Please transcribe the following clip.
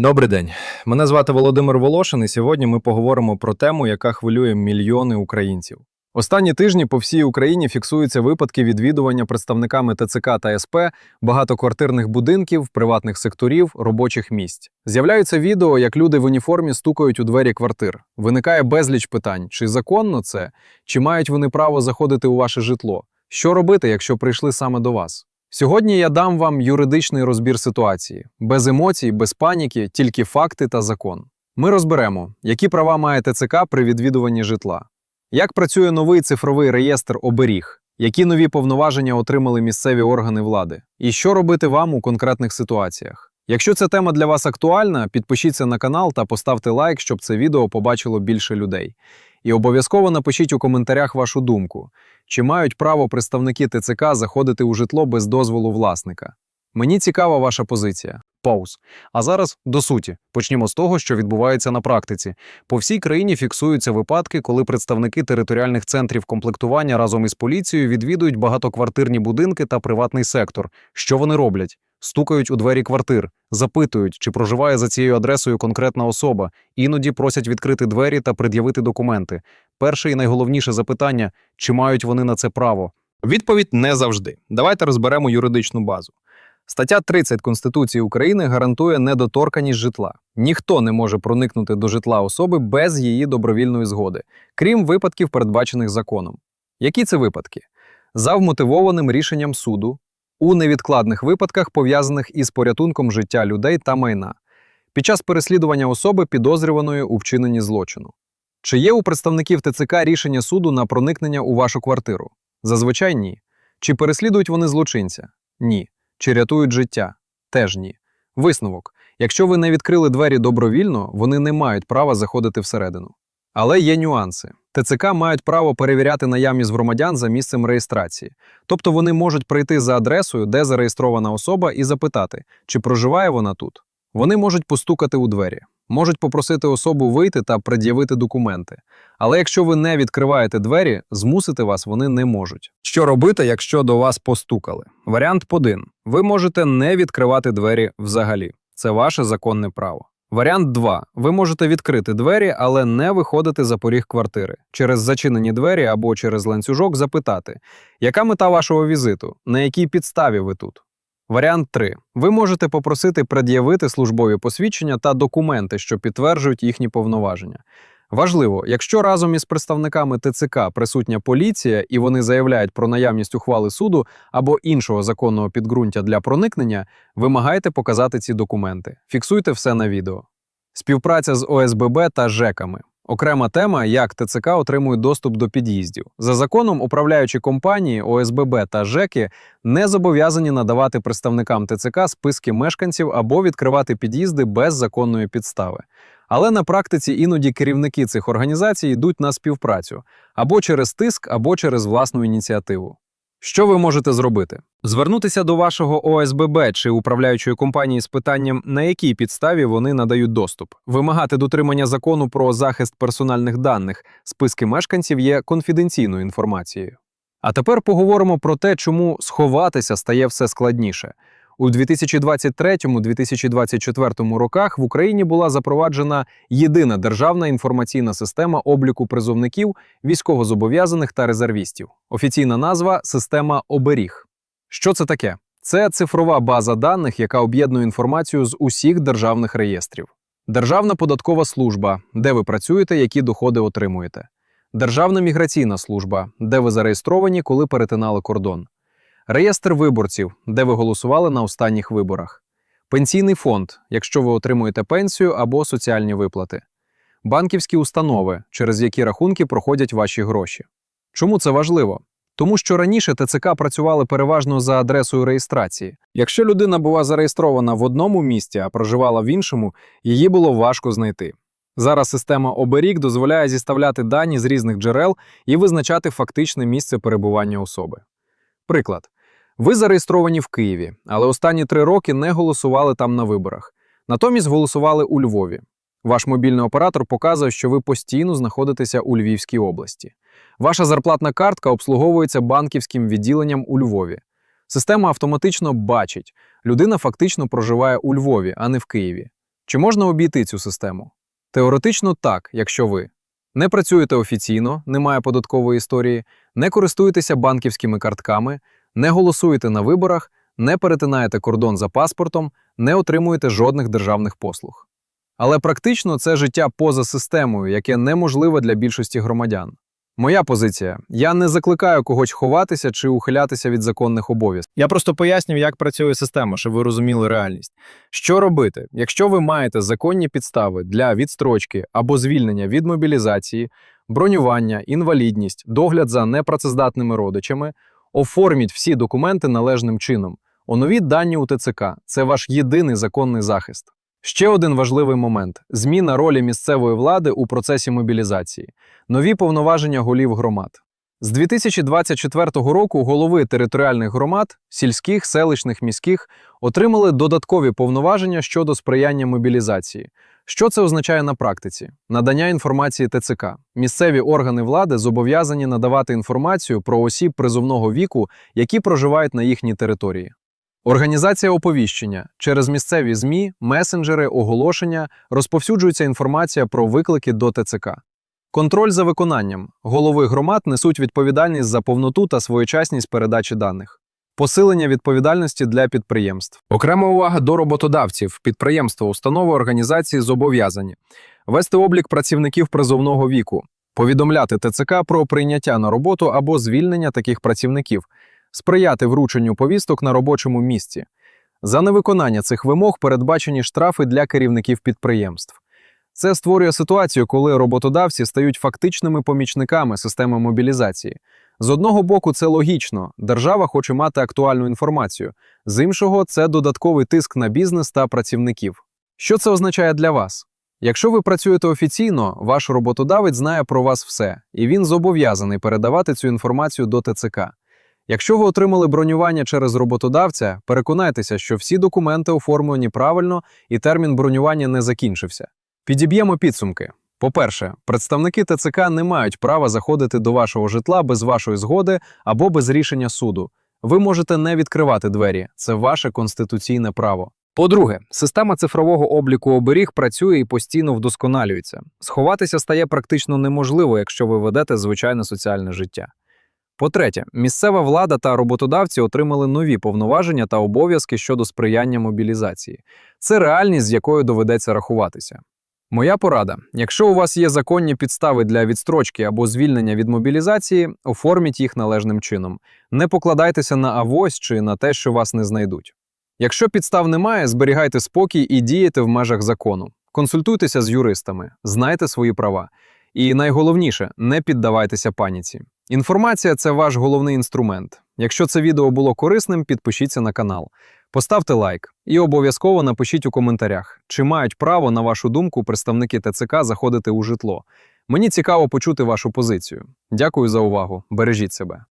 Добрий день. Мене звати Володимир Волошин, і сьогодні ми поговоримо про тему, яка хвилює мільйони українців. Останні тижні по всій Україні фіксуються випадки відвідування представниками ТЦК та СП багатоквартирних будинків, приватних секторів, робочих місць. З'являються відео, як люди в уніформі стукають у двері квартир. Виникає безліч питань: чи законно це, чи мають вони право заходити у ваше житло? Що робити, якщо прийшли саме до вас? Сьогодні я дам вам юридичний розбір ситуації, без емоцій, без паніки, тільки факти та закон. Ми розберемо, які права має ТЦК при відвідуванні житла, як працює новий цифровий реєстр оберіг, які нові повноваження отримали місцеві органи влади, і що робити вам у конкретних ситуаціях. Якщо ця тема для вас актуальна, підпишіться на канал та поставте лайк, щоб це відео побачило більше людей. І обов'язково напишіть у коментарях вашу думку. Чи мають право представники ТЦК заходити у житло без дозволу власника? Мені цікава ваша позиція. Пауз. А зараз до суті. Почнімо з того, що відбувається на практиці. По всій країні фіксуються випадки, коли представники територіальних центрів комплектування разом із поліцією відвідують багатоквартирні будинки та приватний сектор. Що вони роблять? Стукають у двері квартир, запитують, чи проживає за цією адресою конкретна особа, іноді просять відкрити двері та пред'явити документи. Перше і найголовніше запитання: чи мають вони на це право? Відповідь не завжди. Давайте розберемо юридичну базу. Стаття 30 Конституції України гарантує недоторканість житла. Ніхто не може проникнути до житла особи без її добровільної згоди, крім випадків, передбачених законом. Які це випадки? За вмотивованим рішенням суду, у невідкладних випадках, пов'язаних із порятунком життя людей та майна, під час переслідування особи, підозрюваної у вчиненні злочину. Чи є у представників ТЦК рішення суду на проникнення у вашу квартиру? Зазвичай ні. Чи переслідують вони злочинця? Ні. Чи рятують життя? Теж ні. Висновок: якщо ви не відкрили двері добровільно, вони не мають права заходити всередину. Але є нюанси. ТЦК мають право перевіряти наявність громадян за місцем реєстрації. Тобто вони можуть прийти за адресою, де зареєстрована особа, і запитати, чи проживає вона тут. Вони можуть постукати у двері, можуть попросити особу вийти та пред'явити документи. Але якщо ви не відкриваєте двері, змусити вас вони не можуть. Що робити, якщо до вас постукали? Варіант 1. Ви можете не відкривати двері взагалі. Це ваше законне право. Варіант 2. Ви можете відкрити двері, але не виходити за поріг квартири. Через зачинені двері або через ланцюжок запитати, яка мета вашого візиту, на якій підставі ви тут. Варіант 3. Ви можете попросити пред'явити службові посвідчення та документи, що підтверджують їхні повноваження. Важливо, якщо разом із представниками ТЦК присутня поліція і вони заявляють про наявність ухвали суду або іншого законного підґрунтя для проникнення, вимагайте показати ці документи. Фіксуйте все на відео. Співпраця з ОСББ та ЖЕКами. Окрема тема, як ТЦК отримують доступ до під'їздів. За законом, управляючі компанії ОСББ та ЖЕКи не зобов'язані надавати представникам ТЦК списки мешканців або відкривати під'їзди без законної підстави. Але на практиці іноді керівники цих організацій йдуть на співпрацю або через тиск, або через власну ініціативу. Що ви можете зробити? Звернутися до вашого ОСББ чи управляючої компанії з питанням, на якій підставі вони надають доступ, вимагати дотримання закону про захист персональних даних, списки мешканців є конфіденційною інформацією. А тепер поговоримо про те, чому сховатися стає все складніше. У 2023-2024 роках в Україні була запроваджена єдина державна інформаційна система обліку призовників, військовозобов'язаних та резервістів. Офіційна назва система оберіг. Що це таке? Це цифрова база даних, яка об'єднує інформацію з усіх державних реєстрів. Державна податкова служба, де ви працюєте, які доходи отримуєте. Державна міграційна служба, де ви зареєстровані, коли перетинали кордон. Реєстр виборців, де ви голосували на останніх виборах. Пенсійний фонд, якщо ви отримуєте пенсію або соціальні виплати. Банківські установи, через які рахунки проходять ваші гроші. Чому це важливо? Тому що раніше ТЦК працювали переважно за адресою реєстрації. Якщо людина була зареєстрована в одному місті, а проживала в іншому, її було важко знайти. Зараз система оберіг дозволяє зіставляти дані з різних джерел і визначати фактичне місце перебування особи. Приклад. Ви зареєстровані в Києві, але останні три роки не голосували там на виборах. Натомість голосували у Львові. Ваш мобільний оператор показує, що ви постійно знаходитеся у Львівській області. Ваша зарплатна картка обслуговується банківським відділенням у Львові. Система автоматично бачить, людина фактично проживає у Львові, а не в Києві. Чи можна обійти цю систему? Теоретично так, якщо ви не працюєте офіційно, немає податкової історії, не користуєтеся банківськими картками, не голосуєте на виборах, не перетинаєте кордон за паспортом, не отримуєте жодних державних послуг. Але практично це життя поза системою, яке неможливе для більшості громадян. Моя позиція: я не закликаю когось ховатися чи ухилятися від законних обов'язків. Я просто пояснюю, як працює система, щоб ви розуміли реальність. Що робити, якщо ви маєте законні підстави для відстрочки або звільнення від мобілізації, бронювання, інвалідність, догляд за непрацездатними родичами, оформіть всі документи належним чином. Оновіть дані у ТЦК це ваш єдиний законний захист. Ще один важливий момент: зміна ролі місцевої влади у процесі мобілізації, нові повноваження голів громад. З 2024 року голови територіальних громад, сільських, селищних, міських отримали додаткові повноваження щодо сприяння мобілізації. Що це означає на практиці? Надання інформації ТЦК. Місцеві органи влади зобов'язані надавати інформацію про осіб призовного віку, які проживають на їхній території. Організація оповіщення через місцеві ЗМІ, месенджери, оголошення розповсюджується інформація про виклики до ТЦК. Контроль за виконанням. Голови громад несуть відповідальність за повноту та своєчасність передачі даних. Посилення відповідальності для підприємств. Окрема увага до роботодавців. Підприємства, установи, організації зобов'язані вести облік працівників призовного віку, повідомляти ТЦК про прийняття на роботу або звільнення таких працівників, сприяти врученню повісток на робочому місці. За невиконання цих вимог передбачені штрафи для керівників підприємств. Це створює ситуацію, коли роботодавці стають фактичними помічниками системи мобілізації. З одного боку, це логічно, держава хоче мати актуальну інформацію. З іншого, це додатковий тиск на бізнес та працівників. Що це означає для вас? Якщо ви працюєте офіційно, ваш роботодавець знає про вас все, і він зобов'язаний передавати цю інформацію до ТЦК. Якщо ви отримали бронювання через роботодавця, переконайтеся, що всі документи оформлені правильно і термін бронювання не закінчився. Підіб'ємо підсумки. По-перше, представники ТЦК не мають права заходити до вашого житла без вашої згоди або без рішення суду. Ви можете не відкривати двері, це ваше конституційне право. По-друге, система цифрового обліку оберіг працює і постійно вдосконалюється. Сховатися стає практично неможливо, якщо ви ведете звичайне соціальне життя. По-третє, місцева влада та роботодавці отримали нові повноваження та обов'язки щодо сприяння мобілізації. Це реальність, з якою доведеться рахуватися. Моя порада: якщо у вас є законні підстави для відстрочки або звільнення від мобілізації, оформіть їх належним чином. Не покладайтеся на авось чи на те, що вас не знайдуть. Якщо підстав немає, зберігайте спокій і дієте в межах закону. Консультуйтеся з юристами, знайте свої права. І найголовніше, не піддавайтеся паніці. Інформація це ваш головний інструмент. Якщо це відео було корисним, підпишіться на канал. Поставте лайк і обов'язково напишіть у коментарях, чи мають право, на вашу думку, представники ТЦК заходити у житло. Мені цікаво почути вашу позицію. Дякую за увагу. Бережіть себе.